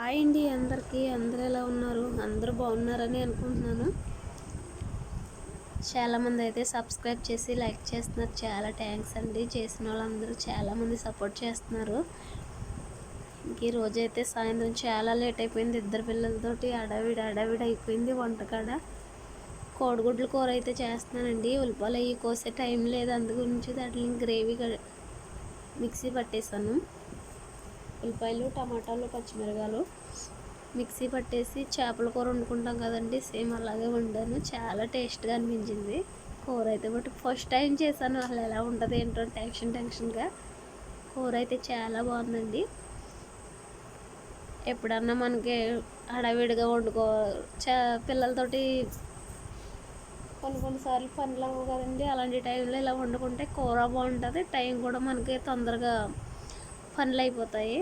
Hi అండి అందరికీ. అందరూ ఎలా ఉన్నారు? అందరూ బాగున్నారని అనుకుంటున్నాను. చాలామంది అయితే సబ్స్క్రైబ్ చేసి లైక్ చేస్తున్నారు. చాలా థ్యాంక్స్ అండి. చేసిన వాళ్ళందరూ చాలామంది సపోర్ట్ చేస్తున్నారు. ఇంక ఈ రోజైతే సాయంత్రం చాలా లేట్ అయిపోయింది. ఇద్దరు పిల్లలతోటి అడవిడి అడవిడి అయిపోయింది వంటకాడ. కోడిగుడ్ల కూర అయితే చేస్తున్నానండి. ఉల్లిపాయలు అవి కోసే టైం లేదు. అందు గురించి దాంట్లో గ్రేవీ మిక్సీ పట్టేశాను. ఉల్లిపాయలు టమాటాలు పచ్చిమిరకాయలు మిక్సీ పట్టేసి చేపల కూర వండుకుంటాం కదండి. సేమ్ అలాగే వండాను. చాలా టేస్ట్గా అనిపించింది. కూర అయితే బట్ ఫస్ట్ టైం చేశాను. అసలు ఎలా ఉంటుంది ఏంటో టెన్షన్ టెన్షన్గా. కూర అయితే చాలా బాగుందండి. ఎప్పుడన్నా మనకి హడావిడిగా వండుకో చా పిల్లలతోటి కొన్ని కొన్నిసార్లు పనులు అవ్వవు కదండి. అలాంటి టైంలో ఇలా వండుకుంటే కూర బాగుంటుంది. టైం కూడా మనకి తొందరగా పనులు అయిపోతాయి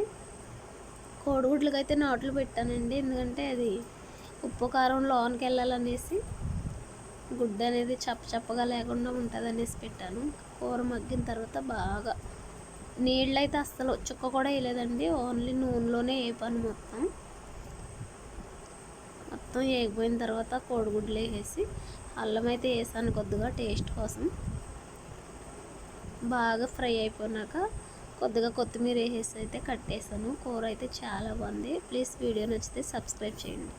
కోడిగుడ్లకి అయితే నాట్లు పెట్టానండి. ఎందుకంటే అది ఉప్పు కారం లోనికి వెళ్ళాలనేసి గుడ్డ అనేది చప్ప చప్పగా లేకుండా ఉంటుంది అనేసి పెట్టాను. కూర మగ్గిన తర్వాత బాగా నీళ్ళు అయితే అస్సలు చుక్క కూడా వేయలేదండి. ఓన్లీ నూనెలోనే వేపాను మొత్తం. మొత్తం వేగిపోయిన తర్వాత కోడిగుడ్లు వేసి అల్లం అయితే వేసాను కొద్దిగా టేస్ట్ కోసం. బాగా ఫ్రై అయిపోయినాక కొద్దిగా కొత్తిమీర వేసేసి అయితే కట్టేసాను. కూర అయితే చాలా బాగుంది. ప్లీజ్ వీడియో నచ్చితే సబ్స్క్రైబ్ చేయండి.